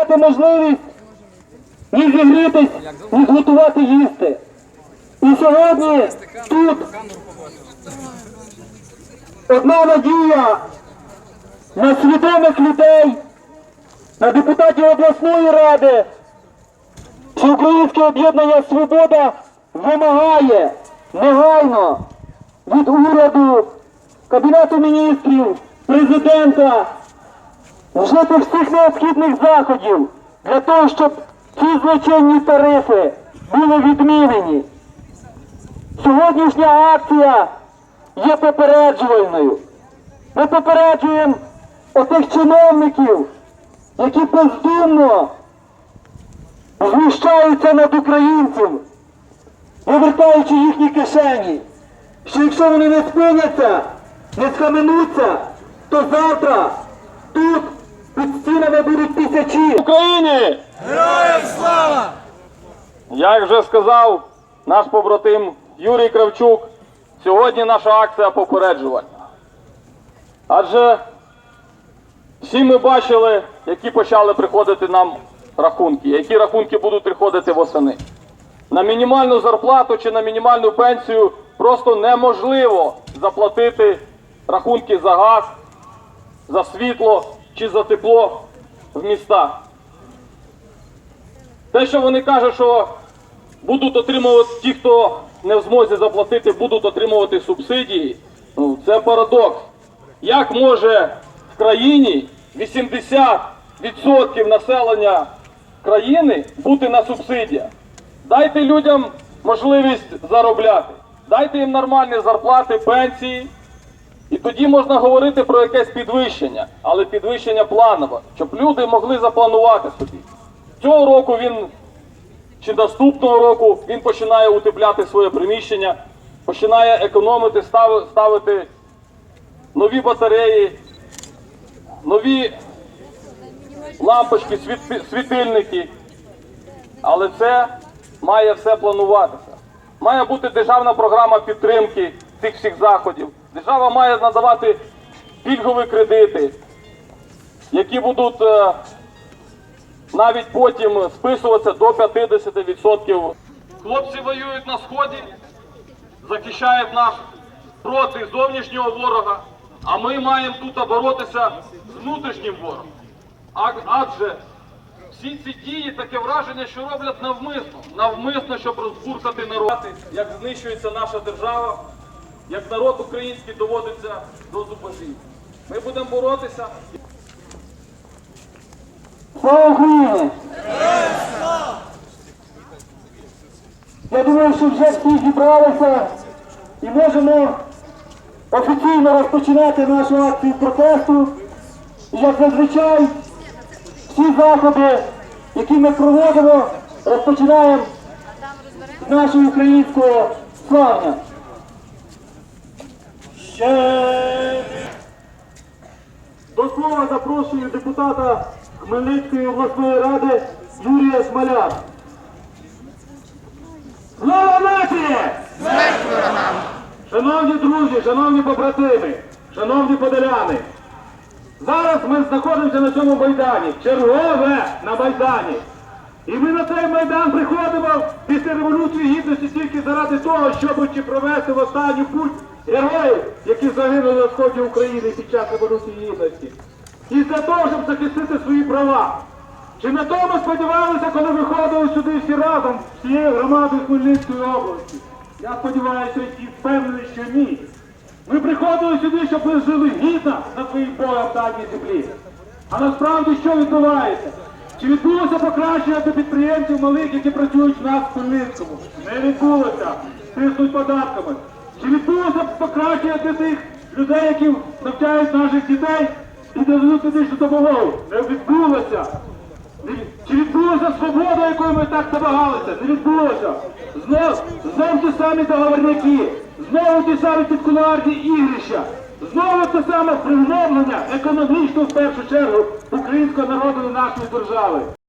мати можливість ні зігрітись, ні зготувати їсти. І сьогодні тут одна надія на свідомих людей, на депутатів обласної ради, що Українське об'єднання Свобода вимагає негайно від уряду, Кабінету міністрів, президента вжити всіх необхідних заходів для того, щоб ці злочинні тарифи були відмінені. Сьогоднішня акція є попереджувальною. Ми попереджуємо отих чиновників, які бездумно знущаються над українцем, вивертаючи їхні кишені, що якщо вони не спиняться, не схаменуться, то завтра тут під стінами будуть тисячі. Україні! Героям слава! Як вже сказав наш побратим Юрій Кравчук, сьогодні наша акція попереджувальна. Адже всі ми бачили, які почали приходити нам рахунки, які рахунки будуть приходити восени. На мінімальну зарплату чи на мінімальну пенсію просто неможливо заплатити рахунки за газ, за світло чи за тепло в містах. Те, що вони кажуть, що будуть отримувати ті, хто не в змозі заплатити, будуть отримувати субсидії, ну це парадокс. Як може в країні 80% населення країни бути на субсидіях? Дайте людям можливість заробляти, дайте їм нормальні зарплати, пенсії. І тоді можна говорити про якесь підвищення, але підвищення планове, щоб люди могли запланувати собі. Цього року він чи наступного року він починає утепляти своє приміщення, починає економити, ставити нові батареї, нові лампочки, світильники. Але це має все плануватися. Має бути державна програма підтримки цих всіх заходів. Держава має надавати пільгові кредити, які будуть е, навіть потім списуватися до 50%. Хлопці воюють на сході, захищають нас проти зовнішнього ворога, а ми маємо тут боротися з внутрішнім ворогом. Адже всі ці дії таке враження, що роблять навмисно, навмисно, щоб розбуркати народ, як знищується наша держава, як народ український доводиться до зубожіння. Ми будемо боротися. Слава Україні! Я думаю, що вже всі зібралися і можемо офіційно розпочинати нашу акцію протесту. І як зазвичай всі заходи, які ми проводимо, розпочинаємо з нашого українського славня. Ще до слова запрошую депутата Хмельницької обласної ради Юрія Смоля. Слава нації! Смерть ворогам! Шановні друзі, шановні побратими, шановні подоляни, зараз ми знаходимося на цьому майдані, чергове на майдані. І ми на цей майдан приходимо після революції гідності тільки заради того, щоб чи провести в останню путь героїв, які загинули на сході України під час революції гідності. І для того, щоб захистити свої права. Чи на то ми сподівалися, коли виходили сюди всі разом, всією громадою Хмельницької області? Я сподіваюся і впевнений, що ні. Ми приходили сюди, щоб ви жили гідно на своїй полем даній землі. А насправді що відбувається? Чи відбулося покращення для підприємців малих, які працюють в нас в Хмельницькому? Не відбулося. Тиснуть податками. Чи відбулося покращення для тих людей, які навчають наших дітей і дадуть медичну допомогу? Не відбулося. Чи відбулася свобода, якою ми так домагалися? Не відбулося. Знов, знов ті самі договорники, знову ті самі підкулуарні ігрища, знову те саме пригноблення економічно в першу чергу українського народу і нашої держави.